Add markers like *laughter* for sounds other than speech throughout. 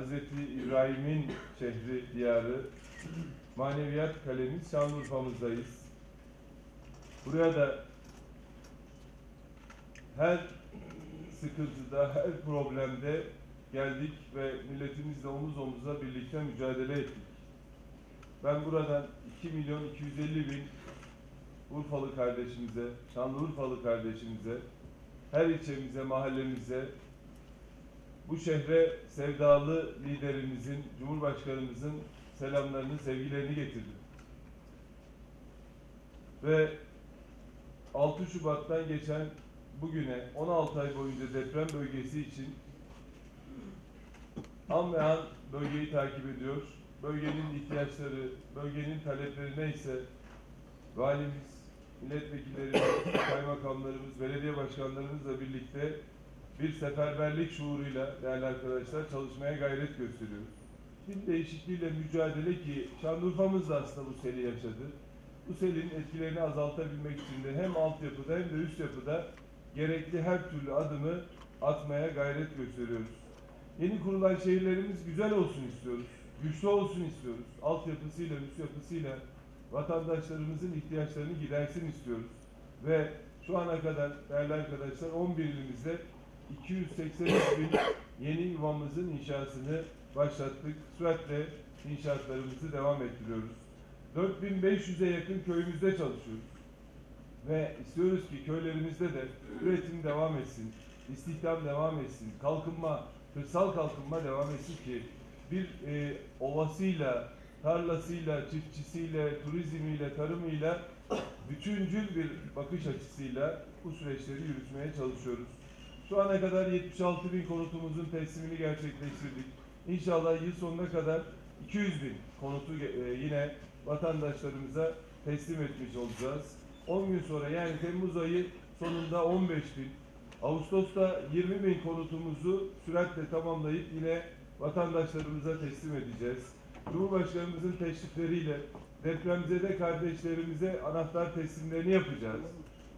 Hazreti İbrahim'in şehri, diyarı, maneviyat kalemiz Şanlıurfa'mızdayız. Buraya da her sıkıntıda, her problemde geldik ve milletimizle omuz omuza birlikte mücadele ettik. Ben buradan 2 milyon 250 bin Urfalı kardeşimize, Şanlıurfalı kardeşimize, her ilçemize, mahallemize, bu şehre sevdalı liderimizin, Cumhurbaşkanımızın selamlarını, sevgilerini getirdim. Ve 6 Şubat'tan geçen bugüne 16 ay boyunca deprem bölgesi için an ve an bölgeyi takip ediyor. Bölgenin ihtiyaçları, bölgenin talepleri neyse valimiz, milletvekillerimiz, *clears throat* kaymakamlarımız, belediye başkanlarımızla birlikte bir seferberlik şuuruyla değerli arkadaşlar çalışmaya gayret gösteriyoruz. İklim değişikliğiyle mücadele ki Şanlıurfa'mız da aslında bu seli yaşadı. Bu selin etkilerini azaltabilmek için de hem altyapıda hem de üst yapıda gerekli her türlü adımı atmaya gayret gösteriyoruz. Yeni kurulan şehirlerimiz güzel olsun istiyoruz. Güçlü olsun istiyoruz. Altyapısıyla, üst yapısıyla vatandaşlarımızın ihtiyaçlarını gidersin istiyoruz. Ve şu ana kadar değerli arkadaşlar 11 ilimizde 283 bin yeni yuvamızın inşasını başlattık. Süratle inşaatlarımızı devam ettiriyoruz. 4500'e yakın köyümüzde çalışıyoruz. Ve istiyoruz ki köylerimizde de üretim devam etsin, istihdam devam etsin, kalkınma, kırsal kalkınma devam etsin ki bir e, ovasıyla, tarlasıyla, çiftçisiyle, turizmiyle, tarımıyla bütüncül bir bakış açısıyla bu süreçleri yürütmeye çalışıyoruz. Şu ana kadar 76 bin konutumuzun teslimini gerçekleştirdik. İnşallah yıl sonuna kadar 200 bin konutu e, yine vatandaşlarımıza teslim etmiş olacağız. 10 gün sonra yani Temmuz ayı sonunda 15 bin, Ağustos'ta 20 bin konutumuzu süratle tamamlayıp yine vatandaşlarımıza teslim edeceğiz. Cumhurbaşkanımızın teşrifleriyle depremzede kardeşlerimize anahtar teslimlerini yapacağız.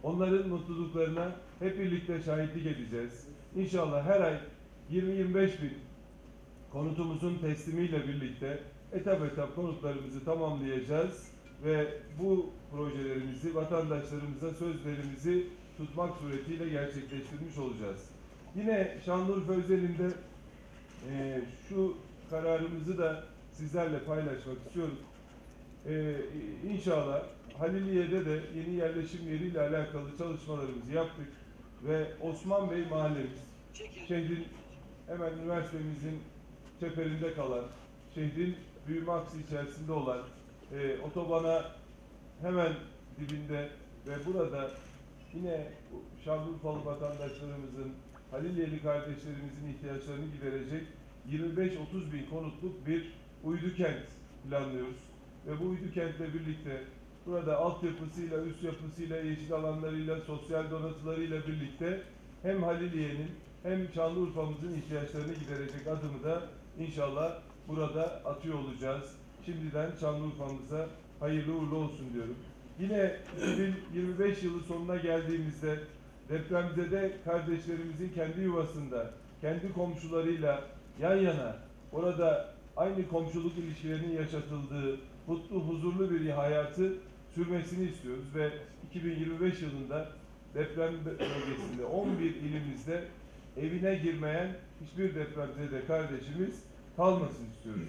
Onların mutluluklarına hep birlikte şahitlik edeceğiz. İnşallah her ay 20-25 bin konutumuzun teslimiyle birlikte etap etap konutlarımızı tamamlayacağız ve bu projelerimizi vatandaşlarımıza sözlerimizi tutmak suretiyle gerçekleştirmiş olacağız. Yine Şanlıurfa özelinde e, şu kararımızı da sizlerle paylaşmak istiyorum. E, inşallah Haliliye'de de yeni yerleşim yeriyle alakalı çalışmalarımızı yaptık ve Osman Bey mahallemiz şehrin hemen üniversitemizin çeperinde kalan, şehrin büyüme aksı içerisinde olan, e, otobana hemen dibinde ve burada yine Şanlıurfalı vatandaşlarımızın, Haliliyeli kardeşlerimizin ihtiyaçlarını giderecek 25-30 bin konutluk bir uydu kent planlıyoruz. Ve bu uydu kentle birlikte burada altyapısıyla, üst yapısıyla, yeşil alanlarıyla, sosyal donatılarıyla birlikte hem Haliliye'nin hem Şanlıurfa'mızın ihtiyaçlarını giderecek adımı da inşallah burada atıyor olacağız. Şimdiden Şanlıurfa'mıza hayırlı uğurlu olsun diyorum. Yine 2025 yılı sonuna geldiğimizde depremzede kardeşlerimizin kendi yuvasında, kendi komşularıyla yan yana orada aynı komşuluk ilişkilerinin yaşatıldığı mutlu, huzurlu bir hayatı sürmesini istiyoruz ve 2025 yılında deprem bölgesinde 11 ilimizde evine girmeyen hiçbir depremzede kardeşimiz kalmasın istiyoruz.